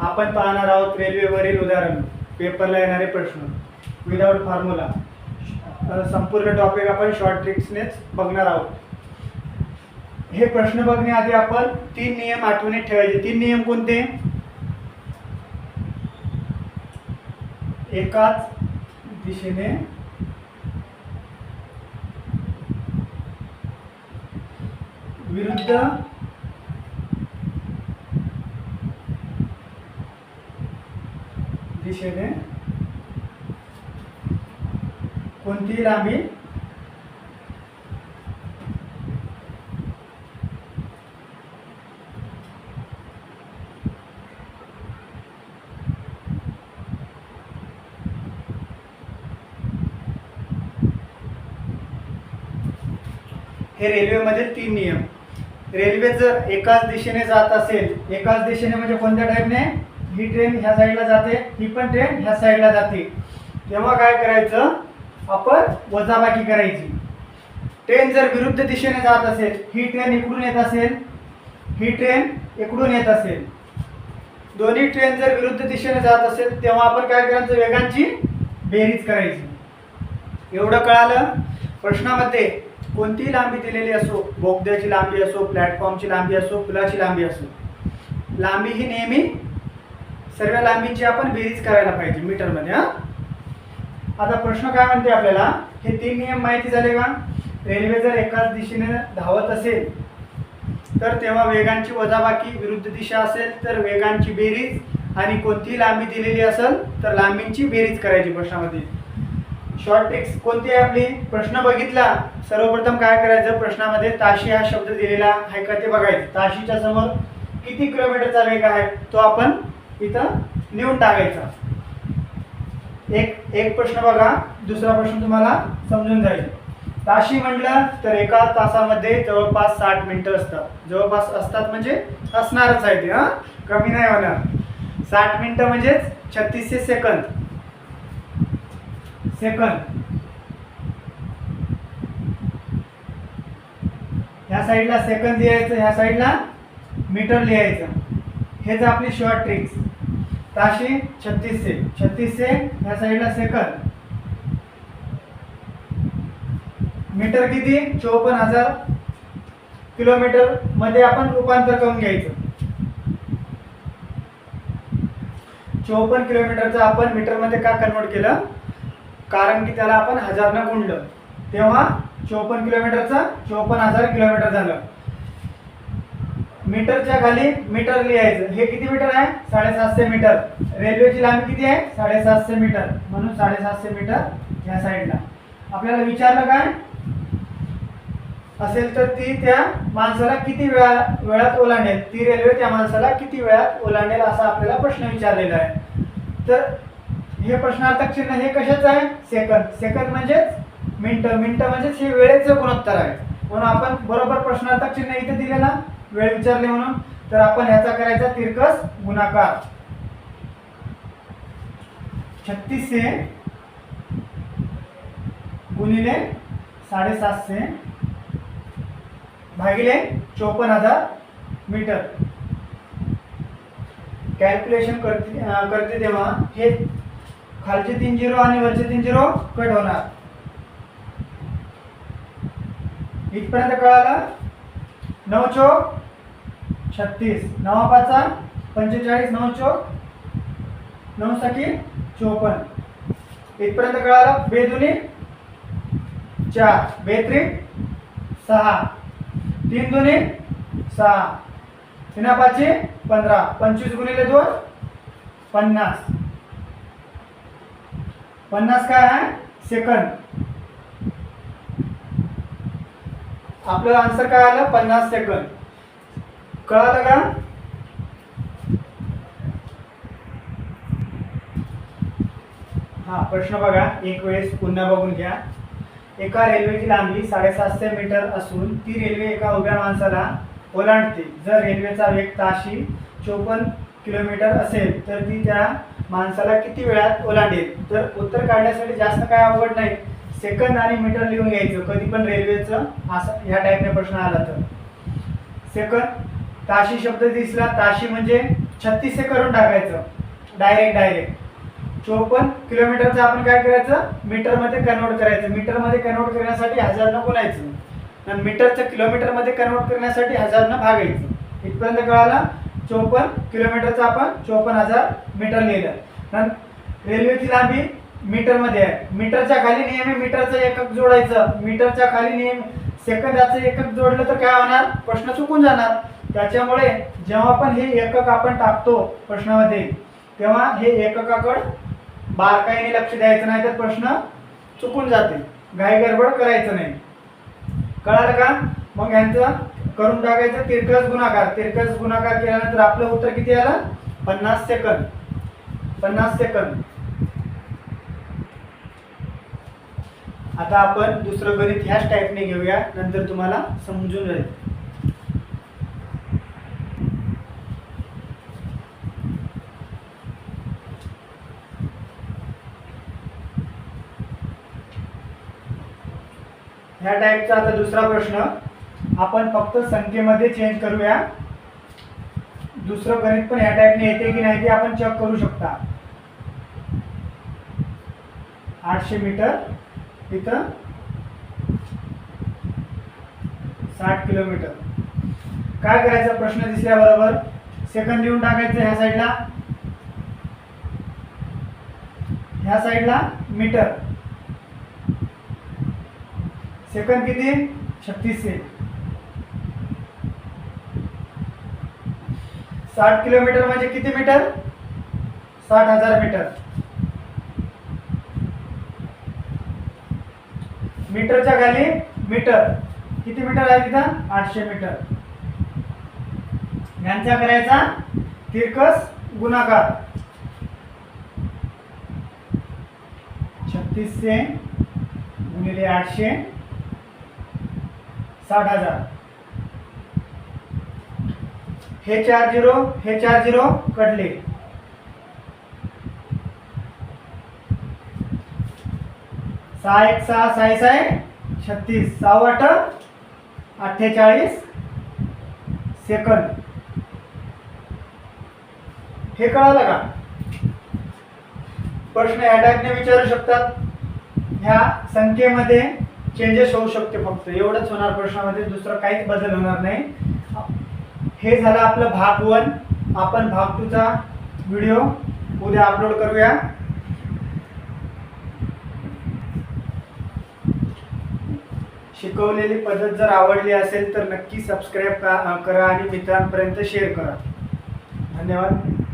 आपण पाहणार आहोत रेल्वेवरील उदाहरण. पेपरला येणारे प्रश्न. विदाउट फॉर्म्युला संपूर्ण टॉपिक आपण शॉर्ट ट्रिक्सनेच बघणार आहोत. हे प्रश्न बघण्याआधी आपण तीन नियम आठवणीत ठेवायचे. तीन नियम कोणते? एकाच दिशेने विरुद्ध दिशेने कोणतीही लांबी हे रेल्वेमध्ये तीन नियम. रेल्वे जर एकाच दिशेने जात असेल एकाच दिशेने म्हणजे कोणत्या टाईपने ही ट्रेन ह्या साईडला जाते ही पण ट्रेन ह्या साईडला जाते. तेव्हा काय करायचं? आपण वजाबाकी करायची. ट्रेन जर विरुद्ध दिशेने जात असेल ही ट्रेन इकडून येत असेल ही ट्रेन इकडून येत असेल. दोन्ही ट्रेन जर विरुद्ध दिशेने जात असेल तेव्हा आपण काय करायचं? वेगांची बेरीज करायची. एवढं कळालं? प्रश्नामध्ये कोणतीही लांबी दिलेली असो बोगद्याची लांबी असो प्लॅटफॉर्मची लांबी असो पुलाची लांबी असो. लांबी ही नेहमी सर्व लांबीची आपण बेरीज करायला पाहिजे मीटरमध्ये हा? आता प्रश्न काय म्हणते आपल्याला? हे तीन नियम माहिती झाले का? रेल्वे जर एकाच दिशेने धावत असेल तर तेव्हा वेगांची वजाबाकी विरुद्ध दिशा असेल तर वेगांची बेरीज आणि कोणतीही लांबी दिलेली असेल तर लांबींची बेरीज करायची प्रश्नामध्ये. शॉर्ट ट्रिक्स कोणती आहे आपली? प्रश्न बघितला. सर्वप्रथम काय करायचं प्रश्नामध्ये? ताशी हा शब्द दिलेला आहे का ते बघायचं. ताशीच्या समोर किती किलोमीटरचा वेग आहे? तो आपण इथं लिहून टाकायचा. एक एक प्रश्न बघा दुसरा प्रश्न तुम्हाला समजून जाईल. ताशी म्हटलं तर एका तासामध्ये जवळपास साठ मिनिटं असतात. जवळपास असतात म्हणजे असणारच आहे ते हां? कमी नाही होणार. साठ मिनटं म्हणजेच छत्तीसशे सेकंद. सेकंद. ह्या साईडला सेकंद लिहायचं ह्या साईडला मीटर लिहायचं. हेच आपली शॉर्ट ट्रिक्स ताशी छत्तीसशे. छत्तीसशे ह्या साईडला सेकंद मीटर किती? चोपन्न हजार किलोमीटरमध्ये आपण रूपांतर करून घ्यायचं. चोपन्न किलोमीटरचं आपण मीटरमध्ये का कन्वर्ट केलं? कारण की त्याला आपण हजारनं गुणलं. तेव्हा चोपन्न किलोमीटरचा चोपन्न हजार किलोमीटर झालं. मीटरच्या खाली मीटर लिहायचं. हे किती मीटर आहे? साडेसातशे मीटर. रेल्वेची लांबी किती आहे? साडेसातशे मीटर. म्हणून साडेसातशे मीटर या साईडला. आपल्याला विचारलं काय? असेल तर ती त्या माणसाला किती वेळा वेळात ओलांडेल? ती रेल्वे त्या माणसाला किती वेळात ओलांडेल असा आपल्याला प्रश्न विचारलेला आहे. तर हे प्रश्नार्थक चिन्ह हे कशाच आहे? सेकंद. सेकंद म्हणजेच मिनटं. मिनटं म्हणजेच हे वेळेचं गुणोत्तर आहे. म्हणून आपण बरोबर प्रश्नार्थक चिन्ह इथे दिलेला वेळ विचारले म्हणून तर आपण ह्याचा करायचा तिरकस गुणाकार. छत्तीसशे गुणिले साडेसातशे भागिले चोपन्न हजार मीटर. कॅल्क्युलेशन करते करते तेव्हा हे खालचे तीन झिरो आणि वरचे तीन झिरो कट होणार. इथपर्यंत कळालं? नऊ चोक छत्तीस. नवा पाचा पंचेचाळीस. नऊ चोक नऊ सखी चोपन्न. इथपर्यंत कळालं? बेदुनी चार. बेत्री सहा. तीन दुनी सहा. तिना पाचशे पंधरा. पंचवीस गुणिले दोन पन्नास. पन्नास काय आहे? सेकंद. आपलं आन्सर काय आलं? पन्नास सेकंद कळालं का? हा प्रश्न बघा. एक वेळेस पुन्हा बघून घ्या. एका रेल्वेची लांबी साडेसातशे मीटर असून ती रेल्वे एका उभ्या माणसाला ओलांडते. जर रेल्वेचा वेग ताशी चोपन्न किलोमीटर असेल तर ती त्या माणसाला किती वेळात ओलांडेल? तर उत्तर काढण्यासाठी जास्त काय अवघड नाही. सेकंद आणि मीटर लिहून घ्यायचं. कधी पण रेल्वेचं असं ह्या टाईपने प्रश्न आला तर. सेकंद ताशी शब्द दिसला ताशी म्हणजे छत्तीस से करून टाकायचं. डायरेक्ट डायरेक्ट चोपन्न किलोमीटरचं आपण काय करायचं? मीटरमध्ये कन्वर्ट करायचं. मीटरमध्ये कन्वर्ट करण्यासाठी हजारनं बोलायचं. आणि मीटरचं किलोमीटरमध्ये कन्वर्ट करण्यासाठी हजारनं भागायचं. इथपर्यंत कळाला? चोपन्न किलोमीटरचं आपण चोपन्न हजार मीटर लिहिलं. रेल्वेची लांबी मीटरमध्ये आहे. मीटरच्या खाली नेहमी मीटरचं एकक जोडायचं. मीटरच्या खाली नेहमी सेकंदाचं एकक जोडलं तर काय होणार? प्रश्न चुकून जाणार. त्याच्यामुळे जेव्हा पण हे एकक आपण टाकतो प्रश्नामध्ये तेव्हा हे एककाकड बारकाईने लक्ष द्यायचं नाही तर प्रश्न चुकून जाते. घाई गडबड करायचं नाही. कळालं का? मग यांचं करून टाकायचं तिरकस गुणाकार. तिरकस गुणाकार केल्यानंतर आपलं उत्तर किती आलं? पन्नास सेकंद. पन्नास सेकंद. आता आपण दुसरं गणित ह्याच टाईपने घेऊया नंतर तुम्हाला समजून जाईल. ह्या टाईपचा आता दुसरा प्रश्न. आपण फक्त संख्येमध्ये चेंज करूया. दुसरं गणित पण ह्या टाईपने येते की नाही ते आपण चेक करू शकता. आठशे मीटर. इथं साठ किलोमीटर. काय करायचं प्रश्न दिसल्याबरोबर सेकंद लिहून टाकायचं ह्या साईडला ह्या साईडला मीटर सेकंद किती? छत्तीसशे साठ किलोमीटर म्हणजे किती मीटर साठ हजार मीटर मीटरच्या खाली मीटर. किती मीटर आहे तिथं? आठशे मीटर. यांचा करायचा तिरकस गुणाकार. छत्तीसशे गुणिले आठशे साठ हजार. हे चार झिरो हे चार झिरो कटले. सहा एक सहा सहा साय छत्तीस सहा वाट अठ्ठेचाळीस सेकंद. हे कळालं का? प्रश्न या टाईपने विचारू शकतात. ह्या संख्येमध्ये चेंजेस होऊ शकते फक्त. एवढंच होणार प्रश्नामध्ये दुसरं काहीच बदल होणार नाही. हे झालं आपलं भाग वन आपण भाग टूचा व्हिडिओ उद्या अपलोड करूया. शिकवलेली पद्धत जर आवडली असेल तर नक्की सबस्क्राईब करा आणि मित्रांपर्यंत शेअर करा. धन्यवाद.